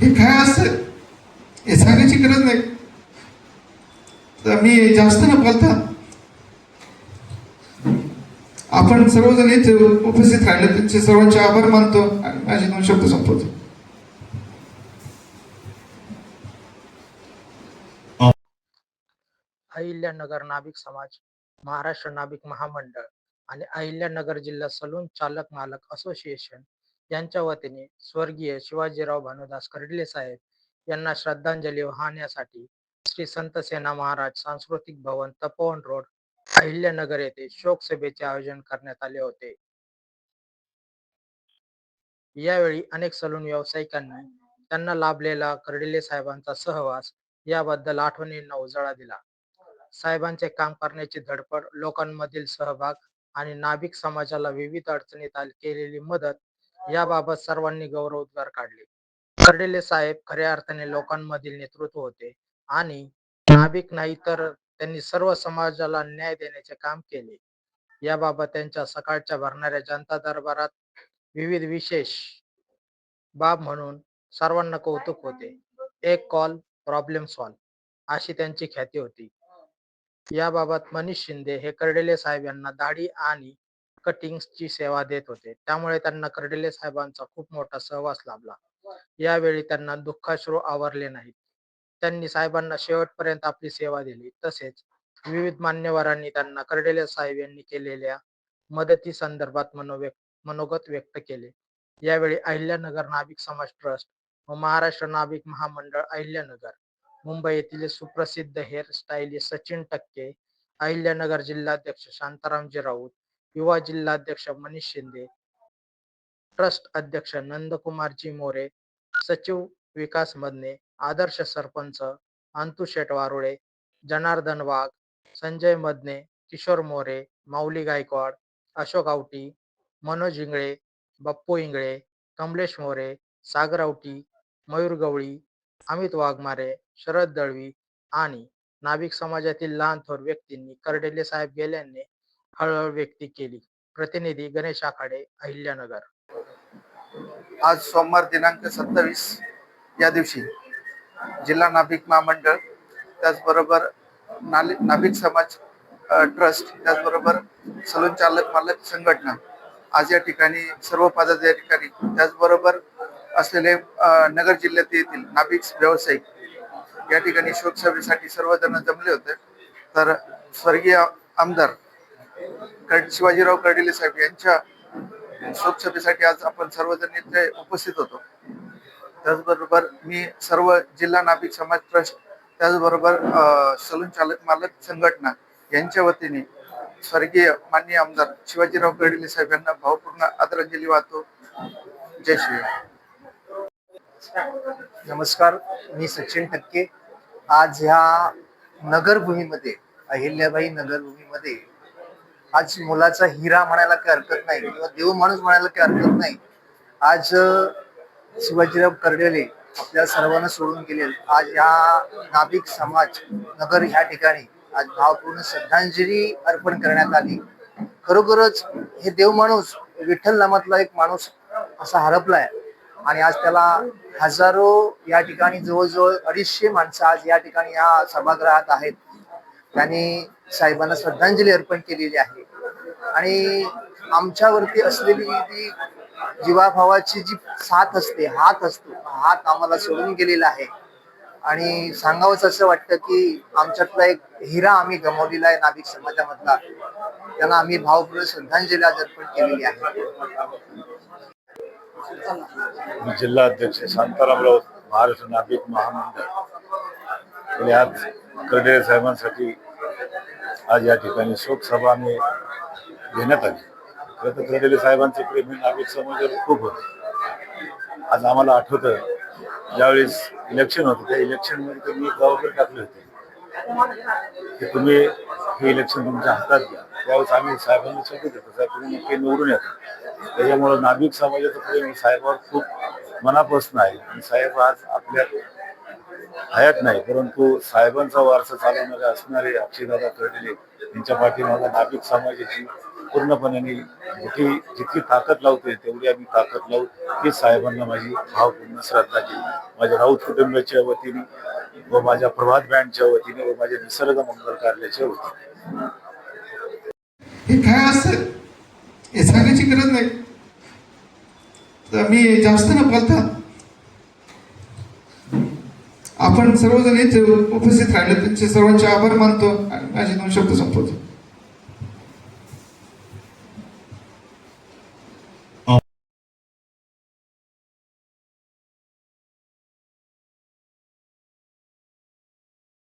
हे काय असतं हे सांगायची गरज नाही. तर मी जास्त न बोलता आपण सर्वजण इथे उपस्थित राहिले. त्यांचे सर्वांचे आभार मानतो आणि माझे दोन शब्द संपवतो. अहिल्यानगर नाभिक समाज महाराष्ट्र नाभिक महामंडळ आणि अहिल्यानगर जिल्हा सलून चालक मालक असोसिएशन यांच्या वतीने स्वर्गीय शिवाजीराव भानुदास कर्डिले साहेब यांना श्रद्धांजली वाहण्यासाठी श्री संत सेना महाराज सांस्कृतिक भवन तपोवन रोड अहिल्यानगर येथे शोक सभेचे आयोजन करण्यात आले होते. यावेळी अनेक सलून व्यावसायिकांनी त्यांना लाभलेला कर्डिले साहेबांचा सहवास याबद्दल आठवणींना उजाळा दिला. साहेबांचे काम करण्याची धडपड लोकांमधील सहभाग आणि नाभिक समाजाला विविध अडचणीत केलेली मदत याबाबत सर्वांनी गौरवोद्गार काढले. कर्डिले साहेब खऱ्या अर्थाने लोकांमधील नेतृत्व होते आणि नाभिक नाही तर त्यांनी सर्व समाजाला न्याय देण्याचे काम केले. याबाबत त्यांच्या सकाळच्या भरणाऱ्या जनता दरबारात विविध विशेष बाब म्हणून सर्वांना कौतुक होते. एक कॉल प्रॉब्लेम सॉल्व अशी त्यांची ख्याती होती. याबाबत मनीष शिंदे हे कर्डिले साहेब यांना दाढी आणि कटिंग्सची सेवा देत होते. त्यामुळे त्यांना कर्डिले साहेबांचा खूप मोठा सहवास लाभला. यावेळी त्यांना दुःखाश्रू आवरले नाहीत. त्यांनी साहेबांना शेवटपर्यंत आपली सेवा दिली. तसेच विविध मान्यवरांनी त्यांना कर्डिले साहेब यांनी केलेल्या मदती संदर्भात मनोव्यक्त मनोगत व्यक्त केले. यावेळी अहिल्यानगर नाभिक समाज ट्रस्ट व महाराष्ट्र नाभिक महामंडळ अहिल्यानगर मुंबई येथील सुप्रसिद्ध हेअर स्टाईलिस्ट सचिन टक्के अहिल्यानगर जिल्हाध्यक्ष शांतारामजी राऊत युवा जिल्हाध्यक्ष मनीष शिंदे ट्रस्ट अध्यक्ष नंदकुमारजी मोरे सचिव विकास मदने आदर्श सरपंच अंतु शेट वारुळे जनार्दन वाघ संजय मदने किशोर मोरे माऊली गायकवाड अशोक आवटी मनोज इंगळे बप्पू इंगळे कमलेश मोरे सागर आवटी मयूर गवळी अमित वाघमारे शरद दळवी आणि नाभिक समाजातील लहान थोर व्यक्तींनी कर्डेले साहेब गेल्याने हळहळ व्यक्त केली. प्रतिनिधी गणेश आखाडे अहिल्यानगर. आज सोमवार दिनांक सत्तावीस या दिवशी जिल्हा नाभिक महामंडळ त्याचबरोबर नाभिक समाज ट्रस्ट त्याचबरोबर सलून चालक मालक संघटना आज या ठिकाणी सर्व पदाधिकारी त्याचबरोबर असलेले नगर जिल्ह्यात येथील नाभिक व्यावसायिक या ठिकाणी शोकसभेसाठी सर्वजण जमले होते. तर स्वर्गीय आमदार शिवाजीराव कर्डिले साहेब यांच्या शोकसभेसाठी आज आपण सर्वजण इथे उपस्थित होतो. त्याचबरोबर मी सर्व जिल्हा नाभिक समाज ट्रस्ट त्याचबरोबर सलून चालक मालक संघटना यांच्या वतीने स्वर्गीय माननीय आमदार शिवाजीराव कर्डिले साहेब यांना भावपूर्ण आदरांजली वाहतो. जय श्री नमस्कार मी सचिन टक्के. आज ह्या नगरभूमीमध्ये अहिल्याबाई नगरभूमीमध्ये आज मुलाचा हिरा म्हणायला काही हरकत नाही किंवा देव माणूस म्हणायला काही हरकत नाही. आज शिवाजीराव कर्डेले आपल्या सर्वांना सोडून गेले. आज या नाभिक समाज नगर ह्या ठिकाणी आज भावपूर्ण श्रद्धांजली अर्पण करण्यात आली. खरोखरच हे देव माणूस विठ्ठल नामातला एक माणूस असा हरपलाय. आणि आज त्याला हजारो या ठिकाणी जवळजवळ अडीचशे माणसं आज या ठिकाणी या सभागृहात आहेत. त्यांनी साहेबांना श्रद्धांजली अर्पण केलेली आहे. आणि आमच्यावरती असलेली ती जीवाभावाची जी साथ असते हात असतो हात आम्हाला सोडून गेलेला आहे. आणि सांगावंच असं वाटतं की आमच्यातला एक हिरा आम्ही गमावलेला आहे नाभिक समाजामधला. त्यांना आम्ही भावपूर्ण श्रद्धांजली आज अर्पण केलेली आहे. जिल्हा अध्यक्ष शांताराम राऊत महाराष्ट्र नाभिक महामंडळ. आज कर्डेरे साहेबांसाठी आज या ठिकाणी शोकसभा आम्ही घेण्यात आली. खरं तर कर्डिले साहेबांचे प्रेम नागरिक नाभिक समाजावर खूप होते. आज आम्हाला आठवतं ज्यावेळेस इलेक्शन होतं त्या इलेक्शनमध्ये त्यांनी एक टाकले होते. की तुम्ही हे इलेक्शन तुमच्या हातात घ्या. त्यावेळेस आम्ही साहेबांना शब्द देतो साहेब तुम्ही नक्की निवडून येतो त्याच्यामुळं नाभिक समाजाचं प्रेम साहेबांवर खूप मनापासून आहे. आणि साहेब आज आपल्या हयात नाही परंतु साहेबांचा वारसा चालवणारे असणारे अक्षयदादा कर्डिले यांच्या पाठीमागे नाभिक समाजाची पूर्णपणे मोठी जितकी ताकद लावते तेवढी आम्ही ताकद लावू की साहेबांना माझी भावपूर्ण श्रद्धांजली माझ्या राऊत कुटुंबाच्या वतीने व माझ्या प्रभात बँडच्या वतीने व माझ्या निसर्ग मंगल कार्यालयाच्या वतीने. हे काय असतं हे सांगायची गरज नाही. मी जास्त न बोलता आपण सर्वजण इथे उपस्थित राहिले. त्यांचे सर्वांचे आभार मानतो आणि माझे दोन शब्द संपवतो.